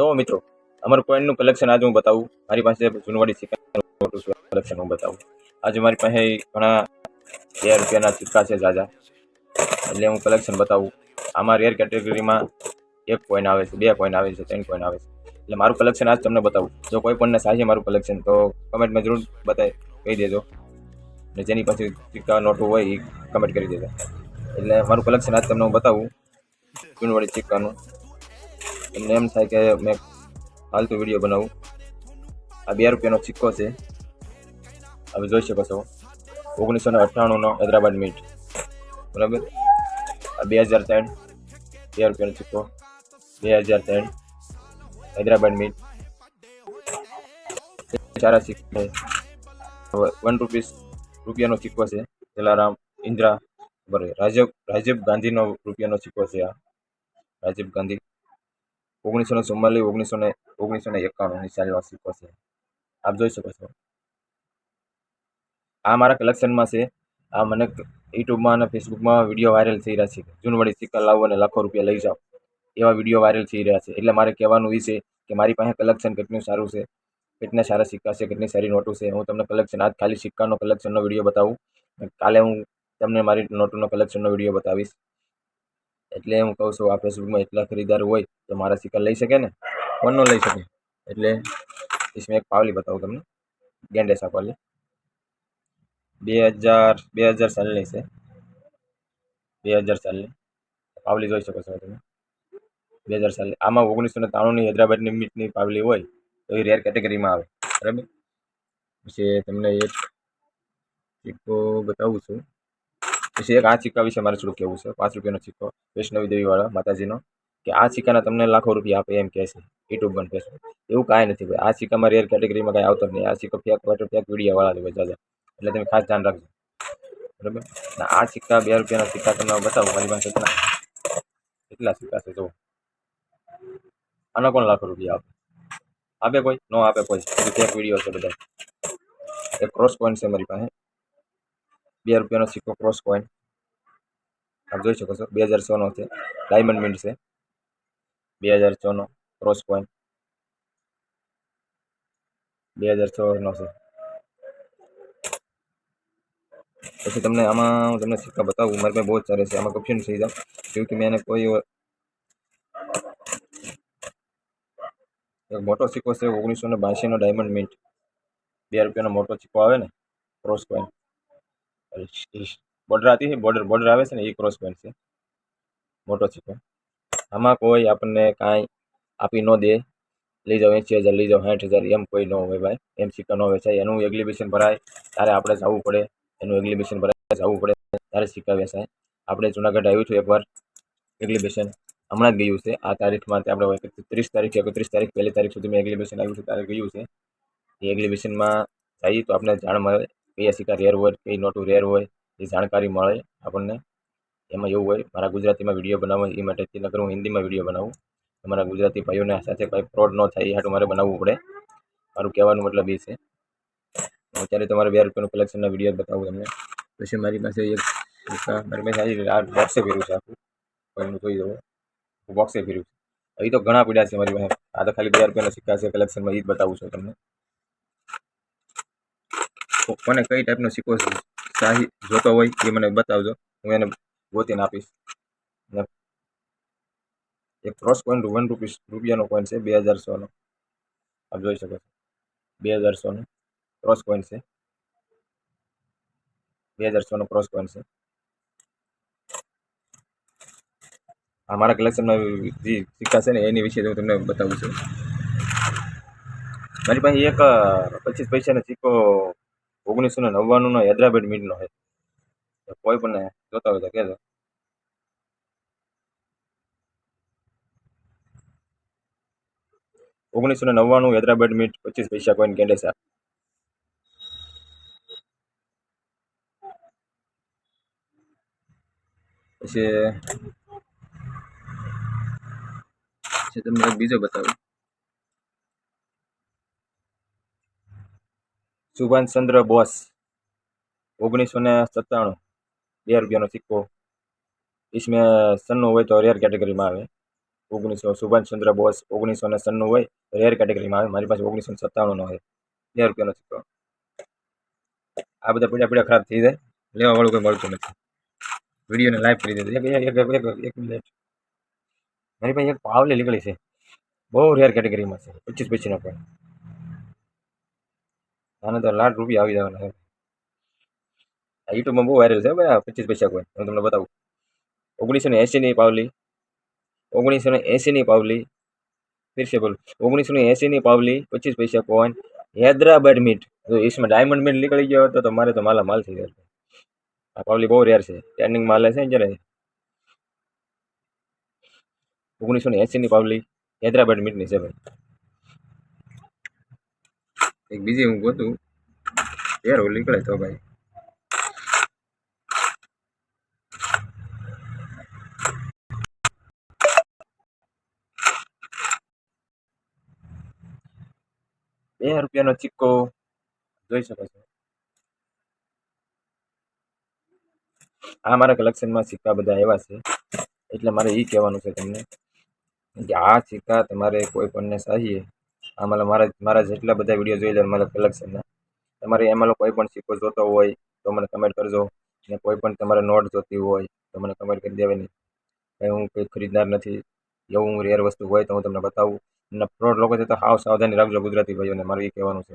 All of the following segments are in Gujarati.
જો મિત્રો, અમારું કોઈનનું કલેક્શન આજે હું બતાવું. મારી પાસે જૂનવાડી સિક્કા કલેક્શન હું બતાવું. આજે મારી પાસે ઘણા બે રૂપિયાના સિક્કા છે જાજા એટલે હું કલેક્શન બતાવું. આમાં રેર કેટેગરીમાં એક કોઈન આવે છે, બે કોઈન આવે છે, ત્રણ કોઈન આવે છે. એટલે મારું કલેક્શન આજ તમને બતાવું. જો કોઈ પણને સાચે મારું કલેક્શન તો કમેન્ટમાં જરૂર બતાવી કહી દેજો. ને જેની પાસે સિક્કા નોટો હોય એ કમેન્ટ કરી દેજો. એટલે મારું કલેક્શન આજ તમને હું બતાવું, જૂનવાડી સિક્કાનું તમને એમ થાય કે મેં ફાલતુ વીડિયો બનાવું. આ બે રૂપિયાનો સિક્કો છે. હવે જોઈ શકો છો. ઓગણીસો ને અઠ્ઠાણુંનો હૈદરાબાદ મીટ બરાબર? આ બે હજાર ત્રણ, બે રૂપિયાનો સિક્કો. બે હજાર ત્રણ, હૈદરાબાદ મીટ ચારા સિક્કો વન રૂપીસ રૂપિયાનો સિક્કો છે. જલારામ, ઇન્દ્રા, બરાબર. રાજીવ રાજીવ ગાંધીનો રૂપિયાનો સિક્કો છે આ. રાજીવ ગાંધી. ઓગણીસો ને ચુમ્માલીસ ઓગણીસો ને ઓગણીસો ને એકાણું સાલનો સિક્કો છે. આપ જોઈ શકો છો. આ મારા કલેક્શનમાં છે. આ મને યુટ્યુબમાં અને ફેસબુકમાં વીડિયો વાયરલ થઈ રહ્યા છે. જૂનવાડી સિક્કા લાવો અને લાખો રૂપિયા લઈ જાઓ. એવા વીડિયો વાયરલ થઈ રહ્યા છે. એટલે મારે કહેવાનું એ છે કે મારી પાસે કલેક્શન કેટલું સારું છે, કેટલા સારા સિક્કા છે, કેટલી સારી નોટો છે. હું તમને કલેક્શન આજ ખાલી સિક્કાનો કલેક્શનનો વીડિયો બતાવું. કાલે હું તમને મારી નોટોનો કલેક્શનનો વીડિયો બતાવીશ. એટલે હું કહું છું આ ફેસબુકમાં એટલા ખરીદાર હોય તો મારા સિક્કા લઈ શકે ને કોણ ન લઈ શકે એટલે इसमें એક પાવલી બતાવું તમને ગેંડેસા પાવલી બે હજાર બે હજાર સાલની છે બે હજાર સાલની પાવલી જોઈ શકો છો તમે બે હજાર સાલની આમાં ઓગણીસો ને ત્રાણુંની હૈદરાબાદની મીટની પાવલી હોય તો એ રેર કેટેગરીમાં આવે બરાબર પછી તમને એક સિક્કો બતાવું છું પછી એક આ સિક્કા વિશે મારે થોડું કહેવું છે. પાંચ રૂપિયાનો સિક્કો, વૈષ્ણવી દેવીવાળા માતાજીનો. કે આ સિક્કાના તમને લાખો રૂપિયા આપે એમ કહે છે. યુટ્યુબ બંધ ફેસબુક એવું કાંઈ નથી ભાઈ. આ સિક્કામાં રેર કેટેગરીમાં કાંઈ આવતો જ નહીં. આ સિક્કો ફેક વાટર ફેક, વિડીયોવાળા જ હોય દાદા એટલે તમે ખાસ ધ્યાન રાખજો. બરાબર? ને આ સિક્કા, બે રૂપિયાના સિક્કા તમને બતાવું. મારી પાસે કેટલા? કેટલા સિક્કા છે? જો આના કોણ લાખો રૂપિયા આપે? આપે કોઈ? ન આપે કોઈ. ફેક, વીડિયો છે બધા. એક ક્રોસ કોઈન છે મારી પાસે. બે રૂપિયાનો સિક્કો ક્રોસ કોઈન આપ જોઈ શકો છો, બે હજાર છનો છે. ડાયમંડ મિન્ટ છે. બે હજાર છનો ક્રોસ કોઈન બે હજાર છનો છે. પછી તમને આમાં હું તમને સિક્કા બતાવું. મારી પાસે બહુ જ સારા છે. આમાં કન્ફ્યુઝ થઈ જાઉં. કેમ કે મેં એને કોઈ એક મોટો સિક્કો છે, ઓગણીસો ને બાંશીનો ડાયમંડ મિન્ટ બે રૂપિયાનો મોટો સિક્કો આવે ને ક્રોસ કોઈન બોર્ડર આતી છે બોર્ડર બોર્ડર આવે છે ને એ ક્રોસ પોઈન્ટ છે. મોટો છે આમાં કોઈ આપણને કાંઈ આપી ન દે. લઈ જાઓ એંસી હજાર લઈ જાઓ, સાઠ હજાર, એમ કોઈ ન હોય ભાઈ. એમ સિક્કા ન વેચાય. એનું એક્ઝિબિશન ભરાય, ત્યારે આપણે જવું પડે. એનું એક્ઝિબિશન ભરાય, જવું પડે, ત્યારે સિક્કા વેચાય. આપણે જુનાગઢ આવ્યું હતું એકવાર એક્ઝિબિશન હમણાં જ ગયું છે. આ તારીખમાં આપણે ત્રીસ તારીખ, એકત્રીસ તારીખ, પહેલી તારીખ સુધી મેં એક્ઝિબિશન આવ્યું છે, ત્યારે ગયું છે. એ એક્ઝિબિશનમાં જઈએ તો આપણે જાણ મળે. કયા સિક્કા રેર હોય કઈ નોટું રેર હોય, એ જાણકારી મળે આપણને. એમાં એવું હોય, મારા ગુજરાતીમાં વીડિયો બનાવવો એ માટે નકર હું હિન્દીમાં વીડિયો બનાવું. મારા ગુજરાતી ભાઈઓને સાથે કંઈ ફ્રોડ ન થાય, એ હાટું મારે બનાવવું પડે. મારું કહેવાનું મતલબ એ છે. અત્યારે તમારે બે રૂપિયાનું કલેક્શનના વીડિયો બતાવું તમને. પછી મારી પાસે એક મારી પાસે આજે આ બોક્સે ફેર્યું છે આખું. કોઈનું જોઈ દઉં બોક્સે ફેર્યું છે. એ તો ઘણા પીડા છે મારી પાસે. આ તો ખાલી બે રૂપિયાના સિક્કા છે કલેક્શનમાં એ જ બતાવું છું તમને. કોને કઈ ટાઈપનો સિક્કો શાહી જોતો હોય એ મને બતાવજો. હું એને ગોતીને આપીશ. એ એક ક્રોસ કોઈન વન રૂપીસ રૂપિયાનો કોઈન છે, બે હજાર સોનો. આપ જોઈ શકો છો. બે હજાર સોનો ક્રોસ કોઈન છે. બે હજાર સોનો ક્રોસ કોઈન છે. અમારા કલેક્શનમાં જે સિક્કા છે ને, એની વિશે હું તમને બતાવું છું. મારી પાસે એક પચીસ પૈસાનો સિક્કો ઓગણીસો ને નવ્વાણુંનો હૈદરાબાદ મીટનો છે કોઈ પણ જોતા હોય તો કહેજો. ઓગણીસો ને નવ્વાણું હૈદરાબાદ મીટ પચીસ પૈસા કોઈન કેન્ડેસા પછી પછી તમને એક બીજો બતાવું. સુભાષચંદ્ર બોસ ઓગણીસો ને સત્તાણું. બે રૂપિયાનો સિક્કો. ઈસમે સન્નું હોય તો રેર કેટેગરીમાં આવે. ઓગણીસો સુભાષચંદ્ર બોસ ઓગણીસો ને સન્નું હોય રેર કેટેગરીમાં આવે. મારી પાસે ઓગણીસો ને સત્તાણુંનો હોય. બે રૂપિયાનો સિક્કો. આ બધા પીડા પીડા ખરાબ થઈ જાય. લેવાવાળું કોઈ મળતું નથી. વિડીયોને લાઈવ કરી દીધું એક મિનિટ. મારી પાસે એક પાવલી નીકળી છે. બહુ રેર કેટેગરીમાં છે. પચીસ પચીસનો પણ. આને તો લાખ રૂપિયા આવી જવાના છે. આ યુટ્યુબમાં બહુ વાયરલ છે ભાઈ આ પચીસ પૈસા કોઈ. હું તમને બતાવું. ઓગણીસો ને એંસીની પાવલી. ઓગણીસો ને એંસીની પાવલી. ફિર સે ઓગણીસો ને એંસીની પાવલી, પચીસ પૈસા કોઈન હૈદરાબાદ મીટ. જો ઈસમાં ડાયમંડ મીટ નીકળી ગયો હતો તો મારે તો માલા માલ થઈ ગયો આ પાવલી બહુ રેર છે. ટ્રેનિંગ માલે છે જ્યારે. ઓગણીસો ને એંસીની પાવલી હૈદરાબાદ મીટની છે ભાઈ. એક બીજી હું ગોતું ઓલી નીકળે તો ભાઈ. બે રૂપિયાનો સિક્કો જોઈ શકો છો. આ મારા કલેક્શનમાં સિક્કા બધા એવા છે. એટલે મારે એ કહેવાનું છે તમને કે આ સિક્કા તમારે કોઈ પણને ચાહીએ આમાં મારા મારા જેટલા બધા વીડિયો જોઈ લે મારા કલેક્શનના તમારે એમાં કોઈ પણ સિક્કો જોતો હોય તો મને કમેન્ટ કરજો. ને કોઈ પણ તમારે નોટ જોતી હોય તો મને કમેન્ટ કરી દેવાની. કંઈ હું કંઈ ખરીદનાર નથી. એવું રેર વસ્તુ હોય તો હું તમને બતાવું. અને ફ્રોડ લોકો છે તો હાવ સાવધાની રાખજો ગુજરાતી ભાઈઓને, મારું એ કહેવાનું છે.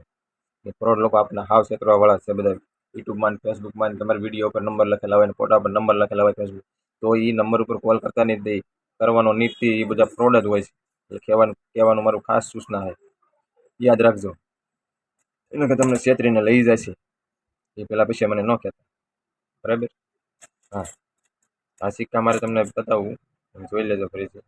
કે ફ્રોડ લોકો આપણા હાવ છેતરવાવાળા છે બધા. યુટ્યુબમાં ને ફેસબુકમાં ને તમારા વીડિયો પર નંબર લખેલા હોય ને ફોટા પર નંબર લખેલા હોય ફેસબુક તો એ નંબર ઉપર કોલ કરતા નહીં દે કરવાનો નીતિ એ બધા ફ્રોડ જ હોય છે. એટલે કહેવાનું કહેવાનું મારું ખાસ સૂચના છે. યાદ રાખજો. એને કે તમને છેતરીને લઈ જશે. એ પહેલાં પછી મને ન કહેતા. બરાબર? હા. આ સિક્કા મારે તમને બતાવું તમે જોઈ લેજો ફરીથી.